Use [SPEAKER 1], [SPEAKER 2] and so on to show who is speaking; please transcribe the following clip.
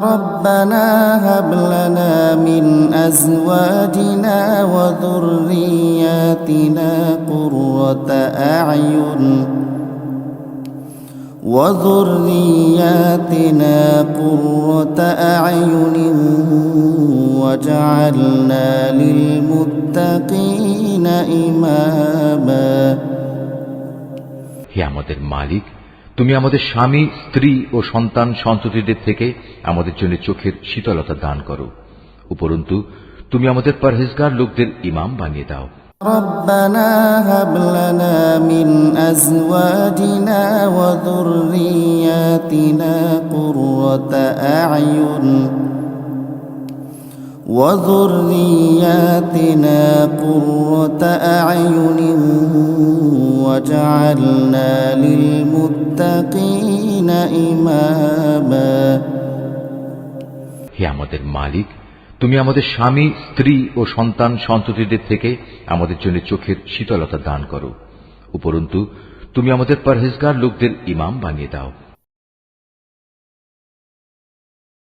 [SPEAKER 1] ربنا هب لنا من أزواجنا وذرياتنا قرة أعين وذرياتنا قرة أعين وجعلنا للمتقين إماما.
[SPEAKER 2] يا مدر مالك তুমি আমাদের স্বামী স্ত্রী ও সন্তান সন্ততিদের থেকে আমাদের জন্য চোখের শীতলতা দান করো উপরন্তু তুমি আমাদের পরহেজগার লোকদের ইমাম বানিয়ে দাও
[SPEAKER 1] ربنا هب لنا من أزواجنا وذرياتنا قرة أعين وذرياتنا قرة أعين وجعلنا للمتقين إماما
[SPEAKER 2] হে আমাদের মালিক তুমি আমাদের স্বামী স্ত্রী ও সন্তান সন্ততিদের থেকে আমাদের জন্য চোখের শীতলতা দান করো উপরন্তু তুমি আমাদের পরহেজগার লোকদের ইমাম বানিয়ে দাও